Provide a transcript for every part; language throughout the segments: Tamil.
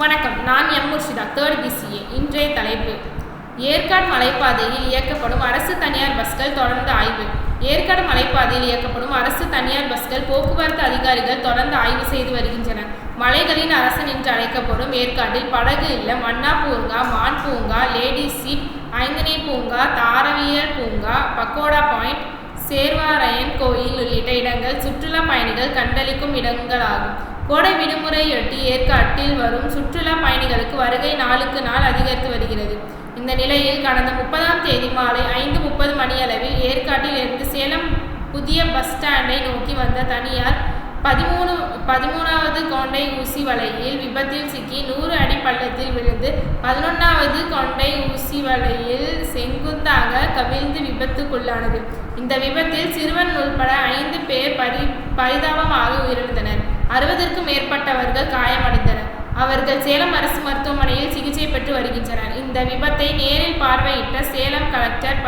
வணக்கம். நான் எம். முர்ஷிதா தேர்ட் பிசிஏ இன்றைய தலைப்பு. ஏற்காடு மலைப்பாதையில் இயக்கப்படும் அரசு தனியார் பஸ்கள் தொடர்ந்து ஆய்வு. ஏற்காடு மலைப்பாதையில் இயக்கப்படும் அரசு தனியார் பஸ்கள் போக்குவரத்து அதிகாரிகள் தொடர்ந்து ஆய்வு செய்து வருகின்றனர். மலைகளின் அரசன் என்று அழைக்கப்படும் ஏற்காட்டில் படகு இல்லம் மன்னா பூங்கா மான் பூங்கா லேடிஸ் சீட் ஐந்தனை பூங்கா தாரவியல் பூங்கா பக்கோடா பாயிண்ட் சேர்வாராயன் கோயில் உள்ளிட்ட இடங்கள் சுற்றுலா பயணிகள் கண்டளிக்கும் இடங்களாகும். கோடை விடுமுறையொட்டி ஏற்காட்டில் வரும் சுற்றுலா பயணிகளுக்கு வருகை நாளுக்கு நாள் அதிகரித்து வருகிறது. இந்த நிலையில் கடந்த முப்பதாம் தேதி மாலை ஐந்து முப்பது மணியளவில் ஏற்காட்டில் இருந்து சேலம் புதிய பஸ் ஸ்டாண்டை நோக்கி வந்த தனியார் பதிமூணு பதிமூணாவது கொண்டை ஊசி வலையில் விபத்தில் சிக்கி நூறு அடி பள்ளத்தில் விழுந்து பதினொன்றாவது கொண்டை ஊசி வலையில் செங்குத்தாக கவிழ்ந்து விபத்துக்குள்ளானது. இந்த விபத்தில் சிறுவன் உள்பட ஐந்து பேர் பரி பரிதாபமாக உயிரிழந்தனர். அறுபதற்கும் மேற்பட்டவர்கள் காயமடைந்தனர். அவர்கள் சேலம் அரசு மருத்துவமனையில் சிகிச்சை பெற்று வருகின்றனர். இந்த விபத்தை நேரில் பார்வையிட்ட சேலம் கலெக்டர்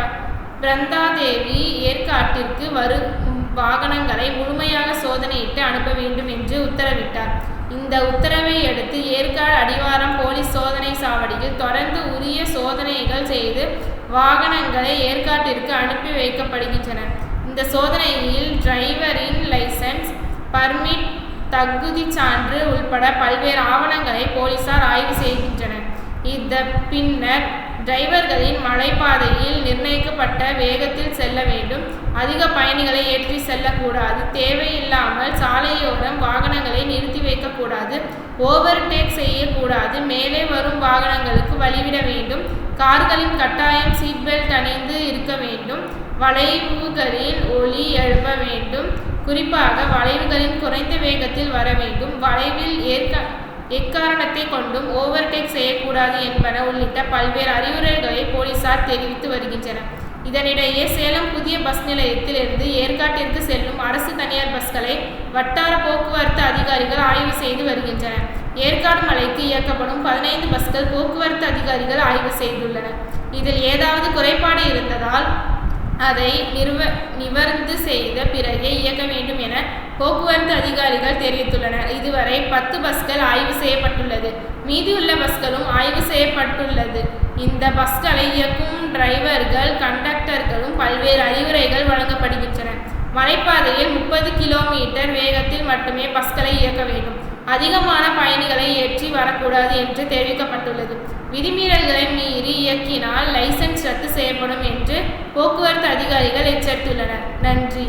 பிரந்தாதேவி ஏற்காட்டிற்கு வரும் வாகனங்களை முழுமையாக சோதனையிட்டு அனுப்ப வேண்டும் என்று உத்தரவிட்டார். இந்த உத்தரவை அடுத்து ஏற்காடு அடிவாரம் போலீஸ் சோதனை சாவடியில் தொடர்ந்து உரிய சோதனைகள் செய்து வாகனங்களை ஏற்காட்டிற்கு அனுப்பி வைக்கப்படுகின்றன இந்த சோதனையில் டிரைவரின் லைசன்ஸ் பர்மிட் தகுதி சான்று உள்பட பல்வேறு ஆவணங்களை போலீசார் ஆய்வு செய்கின்றனர். இந்த பின்னர் டிரைவர்களின் மலைப்பாதையில் நிர்ணயிக்கப்பட்ட வேகத்தில் செல்ல வேண்டும். அதிக பயணிகளை ஏற்றி செல்லக்கூடாது. தேவையில்லாமல் சாலையோரம் வாகனங்களை நிறுத்தி வைக்கக்கூடாது. ஓவர்டேக் செய்யக்கூடாது. மேலே வரும் வாகனங்களுக்கு வழிவிட வேண்டும். கார்களின் கட்டாயம் சீட் பெல்ட் அணிந்து இருக்க வேண்டும். வளைவுகளில் ஒலி எழுப்ப வேண்டும். குறிப்பாக வளைவுகளின் குறைந்த வேகத்தில் வர வேண்டும். வளைவில் ஏற்க எக்காரணத்தை கொண்டும் ஓவர்டேக் செய்யக்கூடாது என்பன உள்ளிட்ட பல்வேறு அறிவுரைகளை போலீசார் தெரிவித்து வருகின்றனர். இதனிடையே சேலம் புதிய பஸ் நிலையத்திலிருந்து ஏற்காட்டிற்கு செல்லும் அரசு தனியார் பஸ்களை வட்டார போக்குவரத்து அதிகாரிகள் ஆய்வு செய்து வருகின்றனர். ஏற்காடு மலைக்கு இயக்கப்படும் பதினைந்து பஸ்கள் போக்குவரத்து அதிகாரிகள் ஆய்வு செய்துள்ளனர் இதில் ஏதாவது குறைபாடு இருந்ததால் அதை நிர்வ நிவர்ந்து செய்த பிறகே இயக்க வேண்டும் என போக்குவரத்து அதிகாரிகள் தெரிவித்துள்ளனர். இதுவரை பத்து பஸ்கள் ஆய்வு செய்யப்பட்டுள்ளது. மீதியுள்ள பஸ்களும் ஆய்வு செய்யப்பட்டுள்ளது. இந்த பஸ்களை இயக்கும் டிரைவர்கள் கண்டக்டர்களும் பல்வேறு அறிவுரைகள் வழங்கப்படுகின்றன. மலைப்பாதையில் முப்பது கிலோமீட்டர் வேகத்தில் மட்டுமே பஸ்களை இயக்க வேண்டும். அதிகமான பயணிகளை ஏற்றி வரக்கூடாது என்று தெரிவிக்கப்பட்டுள்ளது. விதிமீறல்களை மீறி இயக்கினால் லைசன்ஸ் ரத்து செய்யப்படும் என்று போக்குவரத்து அதிகாரிகள் எச்சரித்துள்ளனர். நன்றி.